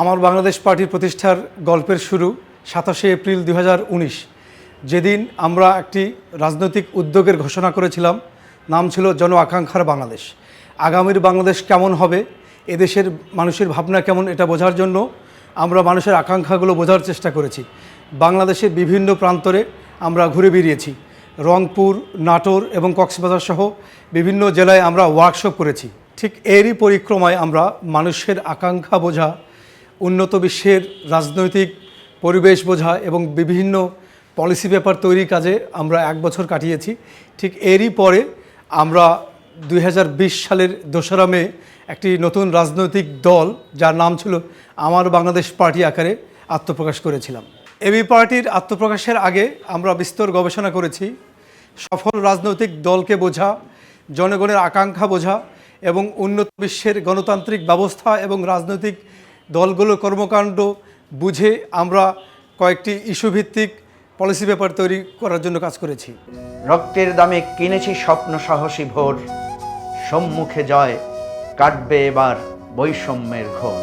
আমার বাংলাদেশ পার্টির প্রতিষ্ঠার গল্পের শুরু সাতাশে এপ্রিল দু হাজার উনিশ। যেদিন আমরা একটি রাজনৈতিক উদ্যোগের ঘোষণা করেছিলাম, নাম ছিল জন আকাঙ্ক্ষার বাংলাদেশ। আগামীর বাংলাদেশ কেমন হবে, এদেশের মানুষের ভাবনা কেমন এটা বোঝার জন্য আমরা মানুষের আকাঙ্ক্ষাগুলো বোঝার চেষ্টা করেছি। বাংলাদেশের বিভিন্ন প্রান্তরে আমরা ঘুরে বেরিয়েছি রংপুর, নাটোর এবং কক্সবাজার সহ বিভিন্ন জেলায় আমরা ওয়ার্কশপ করেছি। ঠিক এরই পরিক্রমায় আমরা মানুষের আকাঙ্ক্ষা বোঝা উন্নত বিশ্বের রাজনৈতিক পরিবেশ বোঝা এবং বিভিন্ন পলিসি পেপার তৈরির কাজে আমরা এক বছর কাটিয়েছি। ঠিক এরই পরে আমরা দুই হাজার বিশ সালের দোসরা মে একটি নতুন রাজনৈতিক দল, যার নাম ছিল আমার বাংলাদেশ পার্টি আকারে আত্মপ্রকাশ করেছিলাম। এবি পার্টির আত্মপ্রকাশের আগে আমরা বিস্তর গবেষণা করেছি। সফল রাজনৈতিক দলকে বোঝা, জনগণের আকাঙ্ক্ষা বোঝা এবং উন্নত বিশ্বের গণতান্ত্রিক ব্যবস্থা এবং রাজনৈতিক দলগুলোর কর্মকাণ্ড বুঝে আমরা কয়েকটি ইস্যুভিত্তিক পলিসি পেপার তৈরি করার জন্য কাজ করেছি। রক্তের দামে কিনেছি স্বপ্ন সাহসী ভোর। সম্মুখে জয়, কাটবে এবার বৈষম্যের ঘোর।